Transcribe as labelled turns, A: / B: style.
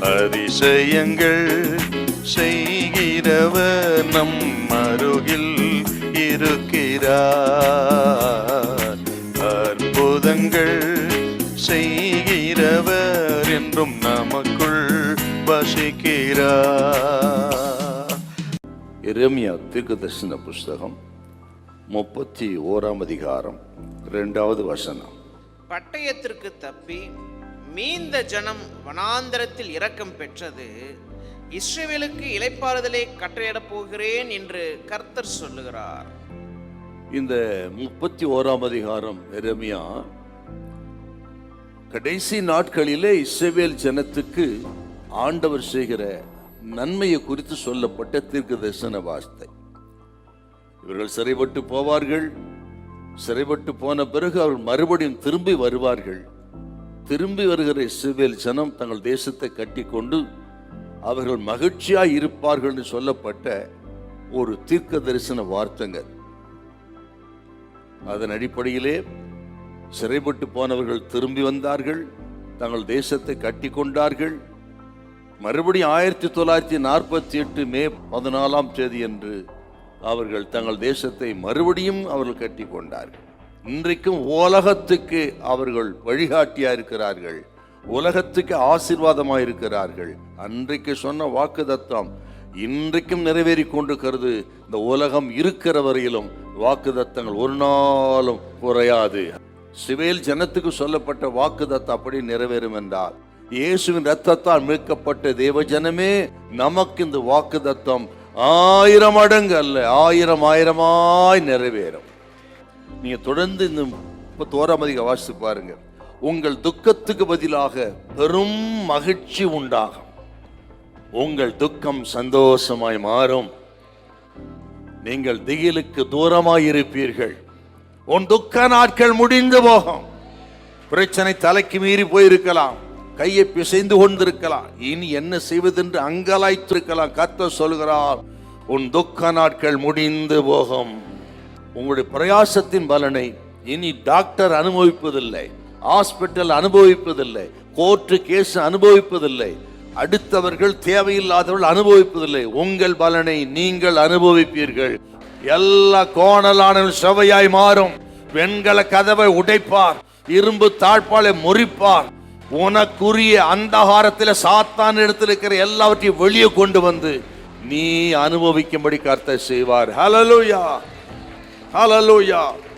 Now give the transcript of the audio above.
A: அதிசயங்கள் செய்கிறவர் நம் அருகில் இருக்கிறார். அற்புதங்கள் செய்கிறவர் என்றும் நமக்குள் வசிக்கிறார். எரேமியா தீர்க்கதரிசன புஸ்தகம் முப்பத்தி ஓராம் அதிகாரம் இரண்டாவது வசனம்.
B: பட்டயத்திற்கு தப்பி மீந்த ஜனம் வனாந்தரத்தில் இரக்கம் பெற்றது. இஸ்ரேவேலுக்கு இலைப்பாறுதலை கட்டளையிடப் போகிறேன் என்று கர்த்தர் சொல்லுகிறார்.
A: இந்த முப்பத்தி ஓராம் அதிகாரம் எரேமியா கடைசி நாட்களிலே இஸ்ரவேல் ஜனத்துக்கு ஆண்டவர் செய்கிற நன்மையை குறித்து சொல்லப்பட்ட தீர்க்க தரிசன வார்த்தை. இவர்கள் சிறைப்பட்டு போவார்கள். சிறைப்பட்டு போன பிறகு அவர்கள் மறுபடியும் திரும்பி வருவார்கள். திரும்பி வருகிற இஸ்ரேல் ஜனம் தங்கள் தேசத்தை கட்டிக்கொண்டு அவர்கள் மகிழ்ச்சியாக இருப்பார்கள் என்று சொல்லப்பட்ட ஒரு தீர்க்க தரிசன வார்த்தைங்க. அதன் அடிப்படையிலே சிறைப்பட்டு போனவர்கள் திரும்பி வந்தார்கள் தங்கள் தேசத்தை கட்டி கொண்டார்கள் மறுபடியும் ஆயிரத்தி தொள்ளாயிரத்தி நாற்பத்தி எட்டு மே பதினாலாம் தேதி என்று அவர்கள் தங்கள் தேசத்தை மறுபடியும் அவர்கள் கட்டி கொண்டார்கள் இன்றைக்கும் உலகத்துக்கு அவர்கள் வழிகாட்டியா இருக்கிறார்கள் உலகத்துக்கு ஆசீர்வாதமாக இருக்கிறார்கள் அன்றைக்கு சொன்ன வாக்குதத்தம் இன்றைக்கும் நிறைவேறி கொண்டிருக்கிறது. இந்த உலகம் இருக்கிற வரையிலும் வாக்கு தத்தங்கள் ஒரு நாளும் குறையாது. சிவேல் ஜனத்துக்கு சொல்லப்பட்ட வாக்கு தத்தம் அப்படி நிறைவேறும் என்றால் இயேசுவின் ரத்தத்தால் மீட்கப்பட்ட தேவ ஜனமே நமக்கு இந்த வாக்கு தத்தம் ஆயிரம் மடங்கு அல்ல ஆயிரம் ஆயிரமாய் நிறைவேறும். நீங்கள் தொடர்ந்து இந்த முப்பத்தோராம் அதிக வாசித்து பாருங்க. உங்கள் துக்கத்துக்கு பதிலாக பெரும் மகிழ்ச்சி உண்டாகும். உங்கள் துக்கம் சந்தோஷமாய் மாறும். நீங்கள் திகிலுக்கு தூரமாய் இருப்பீர்கள் உன் துக்க நாட்கள் முடிந்து போகும். பிரச்சனை தலைக்கு மீறி போயிருக்கலாம். கையை பிசைந்து கொண்டிருக்கலாம். இனி என்ன செய்வதென்று அங்கலாய்த்திருக்கலாம். கத்த சொல்கிறார் உன் துக்க நாட்கள் முடிந்து போகும். உங்களுடைய பிரயாசத்தின் பலனை இனி டாக்டர் அனுபவிப்பதில்லை ஹாஸ்பிட்டல் அனுபவிப்பதில்லை கோர்ட்டு கேஸ் அனுபவிப்பதில்லை அடுத்தவர்கள் தேவையில்லாதவர்கள் அனுபவிப்பதில்லை. உங்கள் பலனை நீங்கள் அனுபவிப்பீர்கள். எல்லா கோணலான செவையாய் மாறும். வெண்கல கதவை உடைப்பார் இரும்பு தாழ்பாலை முறிப்பார். உனக்குரிய அந்தகாரத்தில் சாத்தான் இடத்தில் இருக்கிற எல்லாவற்றையும் வெளியே கொண்டு வந்து நீ அனுபவிக்கும்படி கர்த்தர் செய்வார். ஹலலுயா Hallelujah.